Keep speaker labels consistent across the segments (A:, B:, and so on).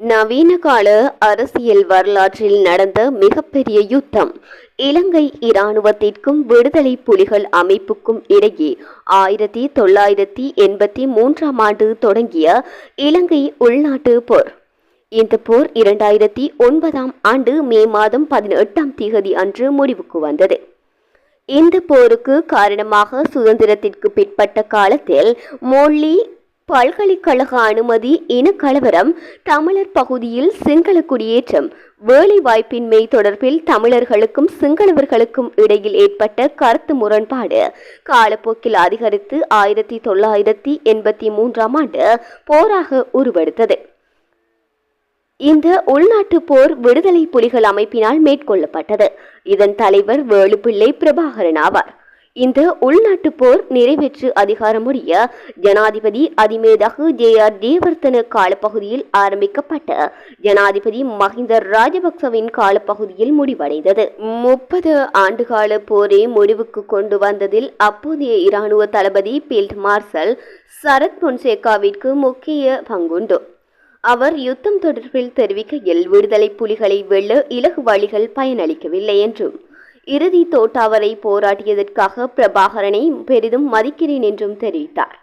A: நவீன கால அரசியல் வரலாற்றில் நடந்த மிகப்பெரிய யுத்தம். இலங்கை இராணுவத்திற்கும் விடுதலை புலிகள் அமைப்புக்கும் இடையே ஆயிரத்தி தொள்ளாயிரத்தி எண்பத்தி மூன்றாம் ஆண்டு தொடங்கிய இலங்கை உள்நாட்டு போர். இந்த போர் இரண்டாயிரத்தி ஒன்பதாம் ஆண்டு மே மாதம் பதினெட்டாம் தேதி அன்று முடிவுக்கு வந்தது. இந்த போருக்கு காரணமாக சுதந்திரத்திற்கு பிற்பட்ட காலத்தில் மோல்லி பல்கலைக்கழக அனுமதி இனக்கலவரம் தமிழர் பகுதியில் சிங்கள குடியேற்றம். வேலை வாய்ப்பின்மை தொடர்பில் தமிழர்களுக்கும் சிங்களவர்களுக்கும் இடையில் ஏற்பட்ட கருத்து முரண்பாடு. காலப்போக்கில் அதிகரித்து ஆயிரத்தி தொள்ளாயிரத்தி எண்பத்தி மூன்றாம் ஆண்டு போராக உருவெடுத்தது. இந்த உள்நாட்டு போர் விடுதலை புலிகள் அமைப்பினால் மேற்கொள்ளப்பட்டது. இதன் தலைவர் வேலுப்பிள்ளை பிரபாகரன் ஆவார். இந்த உள்நாட்டு போர் நிறைவேற்று அதிகாரமுடைய ஜனாதிபதி அதிமேதகு ஜே ஆர் தேவர்த்தன காலப்பகுதியில் ஆரம்பிக்கப்பட்ட. ஜனாதிபதி மஹிந்த ராஜபக்சவின் காலப்பகுதியில் முடிவடைந்தது. முப்பது ஆண்டுகால போரை முடிவுக்கு கொண்டு வந்ததில் அப்போதைய இராணுவ தளபதி பீல்ட் மார்ஷல் சரத் பொன்சேகாவிற்கு முக்கிய பங்குண்டு. அவர் யுத்தம் தொடர்பில் தெரிவிக்கையில் விடுதலை புலிகளை வெல்ல இலகு வழிகள் பயனளிக்கவில்லை என்றும் இறுதி தோட்டாவரை போராட்டியதற்காக பிரபாகரனை பெரிதும் மதிக்கிறேன் என்றும் தெரிவித்தார்.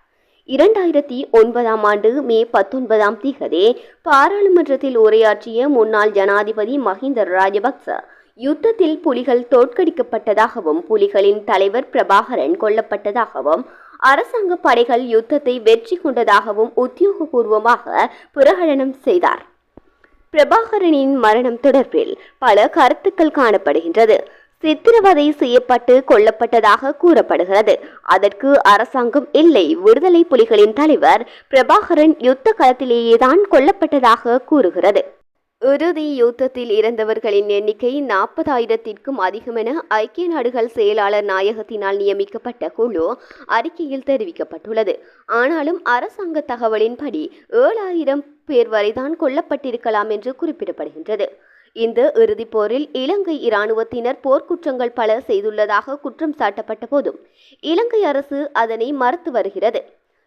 A: இரண்டாயிரத்தி ஒன்பதாம் ஆண்டு மே பத்தொன்பதாம் திகதே பாராளுமன்றத்தில் உரையாற்றிய முன்னாள் ஜனாதிபதி மஹிந்த ராஜபக்ச யுத்தத்தில் புலிகள் தோற்கடிக்கப்பட்டதாகவும் புலிகளின் தலைவர் பிரபாகரன் கொல்லப்பட்டதாகவும் அரசாங்க படைகள் யுத்தத்தை வெற்றி கொண்டதாகவும் உத்தியோகபூர்வமாக பிரகடனம் செய்தார். பிரபாகரனின் மரணம் தொடர்பில் பல கருத்துக்கள் காணப்படுகின்றது. சித்திரவதை செய்யப்பட்டு கொல்லப்பட்டதாக கூறப்படுகிறது. அதற்கு அரசாங்கம் இல்லை விடுதலை புலிகளின் தலைவர் பிரபாகரன் யுத்த களத்திலேயேதான் கொல்லப்பட்டதாக கூறுகிறது. இறுதி யுத்தத்தில் இறந்தவர்களின் எண்ணிக்கை நாற்பதாயிரத்திற்கும் அதிகம் என ஐக்கிய நாடுகள் செயலாளர் நாயகத்தினால் நியமிக்கப்பட்ட குழு அறிக்கையில் தெரிவிக்கப்பட்டுள்ளது. ஆனாலும் அரசாங்க தகவலின்படி ஏழாயிரம் பேர் வரைதான் கொல்லப்பட்டிருக்கலாம் என்று குறிப்பிடப்படுகின்றது. இந்த இறுதிப் போரில் இலங்கை இராணுவத்தினர் போர்க்குற்றங்கள் பல செய்துள்ளதாக குற்றம் சாட்டப்பட்ட போதும் இலங்கை அரசு அதனை மறுத்து வருகிறது.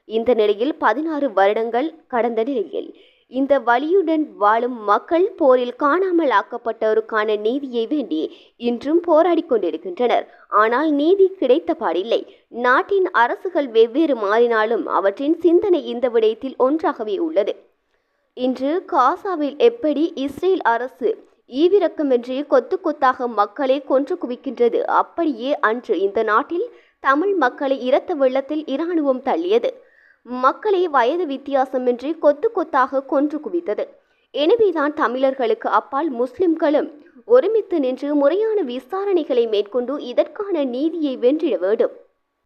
A: இந்த நிலையில் பதினாறு வருடங்கள் கடந்த நிலையில் இந்த வழியுடன் வாழும் மக்கள் போரில் காணாமல் ஆக்கப்பட்டோருக்கான நீதியை வேண்டி இன்றும் போராடி கொண்டிருக்கின்றனர். ஆனால் நீதி கிடைத்த பாடில்லை. நாட்டின் அரசுகள் வெவ்வேறு மாறினாலும் அவற்றின் சிந்தனை இந்த விடயத்தில் ஒன்றாகவே உள்ளது. இன்று காசாவில் எப்படி இஸ்ரேல் அரசு ஈவிரக்கமின்றி கொத்து கொத்தாக மக்களை கொன்று குவிக்கின்றது. அப்படியே அன்று இந்த நாட்டில் தமிழ் மக்களை இரத்த வெள்ளத்தில் இராணுவம் தள்ளியது. மக்களை வயது வித்தியாசமின்றி கொத்து கொத்தாக கொன்று குவித்தது. எனவேதான் தமிழர்களுக்கு அப்பால் முஸ்லிம்களும் ஒருமித்து நின்று முறையான விசாரணைகளை மேற்கொண்டு இதற்கான நீதியை வென்றிட வேண்டும்.